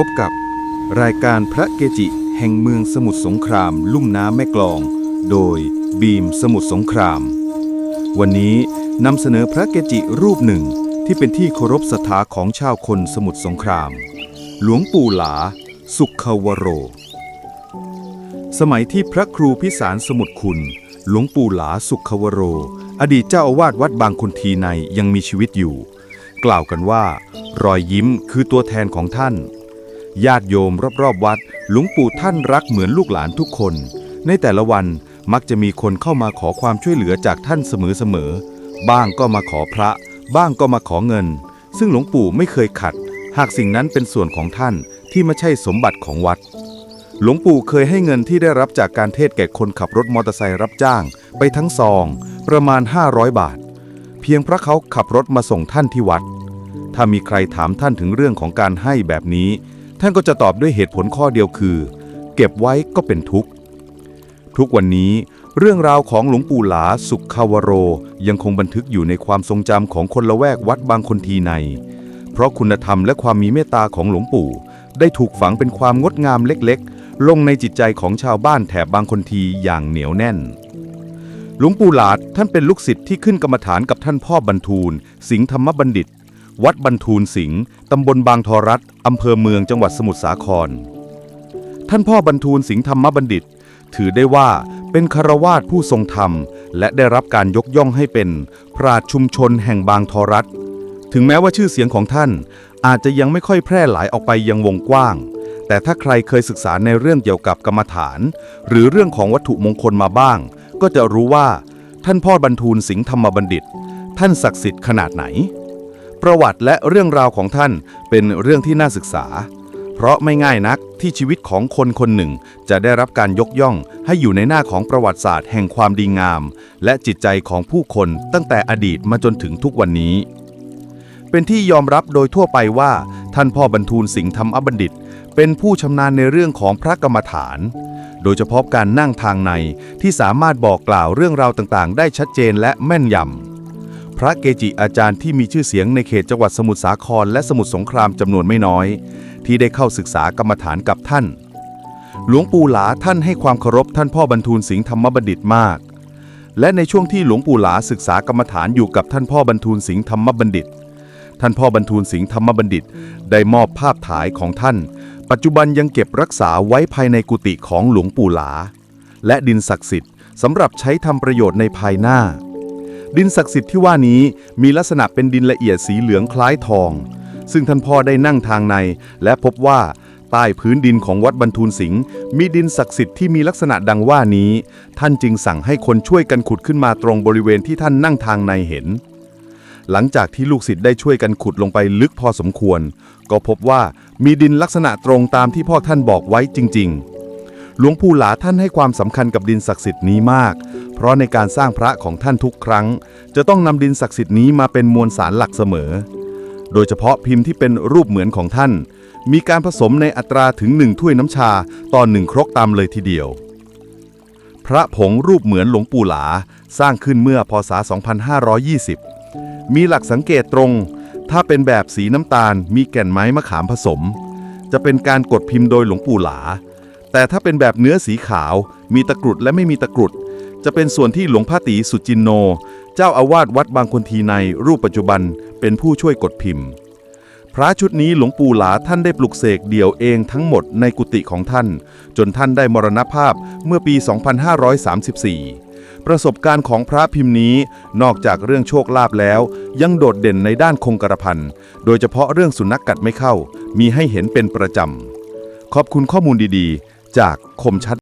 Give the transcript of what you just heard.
พบกับ รายการพระเกจิแห่งเมืองสมุทรสงคราม ลุ่มน้ำแม่กลอง โดยบีมสมุทรสงคราม วันนี้นำเสนอพระเกจิรูปหนึ่งที่เป็นที่เคารพศรัทธาของชาวคนสมุทรสงคราม หลวงปู่หลา สุขวโร สมัยที่พระครูพิสารสมุทรคุณ หลวงปู่หลาสุขวโร อดีตเจ้าอาวาสวัดบางคนทีในยังมีชีวิตอยู่ กล่าวกันว่า รอยยิ้มคือตัวแทนของท่าน ญาติโยมรอบๆวัด หลวงปู่ท่านรักเหมือนลูกหลานทุกคน ในแต่ละวันมักจะมีคนเข้ามาขอความช่วยเหลือจากท่านเสมอๆ บ้างก็มาขอพระ บ้างก็มาขอเงิน ซึ่งหลวงปู่ไม่เคยขัด หากสิ่งนั้นเป็นส่วนของท่านที่ไม่ใช่สมบัติของวัด หลวงปู่เคยให้เงินที่ได้รับจากการเทศแก่คนขับรถมอเตอร์ไซค์รับจ้าง ไปทั้งซอง ประมาณ 500 บาท เพียงเพราะเขาขับรถมาส่งท่านที่วัด ถ้ามีใครถามท่านถึงเรื่องของการให้แบบนี้ ท่านก็จะตอบด้วยเหตุผลข้อเดียวคือ เก็บไว้ก็เป็นทุกข์ ทุกวันนี้เรื่องราวของหลวงปู่หลาสุขาวโร ยังคงบันทึกอยู่ในความทรงจำของคนละแวกวัดบางคนทีใน เพราะคุณธรรมและความมีเมตตาของหลวงปู่ ได้ถูกฝังเป็นความงดงามเล็กๆ ลงในจิตใจของชาวบ้านแถบบางคนทีอย่างเหนียวแน่นหลวงปู่หลาดท่านเป็นลูกศิษย์ที่ขึ้นกรรมฐานกับท่านพ่อบรรทูล สิงห์ธรรมบัณฑิต วัดบรรทูลสิงห์ตำบลบางทอรัฐอำเภอเมืองจังหวัดสมุทรสาคร ท่านพ่อบรรทูลสิงห์ธรรมบัณฑิต ถือได้ว่าเป็นคารวาสผู้ทรงธรรม และได้รับการยกย่องให้เป็นปราชญ์ชุมชนแห่งบางทอรัฐถึงแม้ว่าชื่อเสียงของท่านอาจจะยังไม่ค่อยแพร่หลายออกไปยังวงกว้าง แต่ถ้าใครเคยศึกษาในเรื่องเกี่ยวกับกรรมฐาน หรือเรื่องของวัตถุมงคลมาบ้าง ก็จะรู้ว่าท่านพ่อบรรทูลสิงห์ธรรมบัณฑิต ท่านศักดิ์สิทธิ์ขนาดไหน ประวัติและเรื่องราวของท่านเป็นเรื่องที่น่าศึกษา เพราะไม่ง่ายนักที่ชีวิตของคนคนหนึ่ง จะได้รับการยกย่องให้อยู่ในหน้าของประวัติศาสตร์แห่งความดีงาม และจิตใจของผู้คนตั้งแต่อดีตมาจนถึงทุกวันนี้ เป็นที่ยอมรับโดยทั่วไปว่า ท่านพ่อบรรทูลสิงห์ธรรมบัณฑิต เป็นผู้ชำนาญในเรื่องของพระกรรมฐาน โดยเฉพาะการนั่งทางในที่สามารถบอกกล่าวเรื่องราวต่างๆ ได้ชัดเจนและแม่นยำ พระเกจิอาจารย์ที่มีชื่อเสียงในเขตจังหวัดสมุทรสาครและสมุทรสงครามจำนวนไม่น้อย ที่ได้เข้าศึกษากรรมฐานกับท่าน หลวงปู่หลาท่านให้ความเคารพท่านพ่อบรรทูลสิงห์ธรรมบัณฑิตมาก และในช่วงที่หลวงปู่หลาศึกษากรรมฐานอยู่กับท่านพ่อบรรทูลสิงห์ธรรมบัณฑิต ท่านพ่อบรรทูลสิงห์ธรรมบัณฑิต ได้มอบภาพถ่ายของท่าน ปัจจุบันยังเก็บรักษาไว้ภายในกุฏิของหลวงปู่หลา และดินศักดิ์สิทธิ์สำหรับใช้ทำประโยชน์ในภายหน้า ดินศักดิ์สิทธิ์ที่ว่านี้มีลักษณะเป็นดินละเอียดสีเหลืองคล้ายทอง ซึ่งท่านพ่อได้นั่งทางใน และพบว่าใต้พื้นดินของวัดบรรทูลสิงห์มีดินศักดิ์สิทธิ์ที่มีลักษณะดังว่านี้ ท่านจึงสั่งให้คนช่วยกันขุดขึ้นมาตรงบริเวณที่ท่านนั่งทางในเห็น หลังจากที่ลูกศิษย์ได้ช่วยกันขุดลงไปลึกพอสมควร ก็พบว่ามีดินลักษณะตรงตามที่พ่อท่านบอกไว้จริง ๆ หลวงปู่หลาท่านให้ความสำคัญกับดินศักดิ์สิทธิ์นี้มาก เพราะในการสร้างพระของท่านทุกครั้ง จะต้องนำดินศักดิ์สิทธิ์นี้มาเป็นมวลสารหลักเสมอ โดยเฉพาะพิมพ์ที่เป็นรูปเหมือนของท่าน มีการผสมในอัตราถึงหนึ่งถ้วยน้ำชาต่อหนึ่งครกตามเลยทีเดียว พระผงรูปเหมือนหลวงปู่หลาสร้างขึ้นเมื่อพศ 2520 มีหลักสังเกตตรง ถ้าเป็นแบบสีน้ำตาล มีแก่นไม้มะขามผสม จะเป็นการกดพิมพ์โดยหลวงปู่หลาแต่ถ้าเป็นแบบเนื้อสีขาว มีตะกรุดและไม่มีตะกรุด จะเป็นส่วนที่หลวงพ่อตีสุจินโน เจ้าอาวาสวัดบางคนทีในรูปปัจจุบันเป็นผู้ช่วยกดพิมพ์ พระชุดนี้หลวงปู่หลาท่านได้ปลุกเสกเดี่ยวเองทั้งหมดในกุฏิของท่าน จนท่านได้มรณภาพเมื่อปี 2534 ประสบการณ์ของพระพิมพ์นี้นอกจากเรื่องโชคลาภแล้ว ยังโดดเด่นในด้านคงกระพันโดยเฉพาะเรื่องสุนัขกกัดไม่เข้า มีให้เห็นเป็นประจำขอบคุณข้อมูลดีๆ จากคมชัด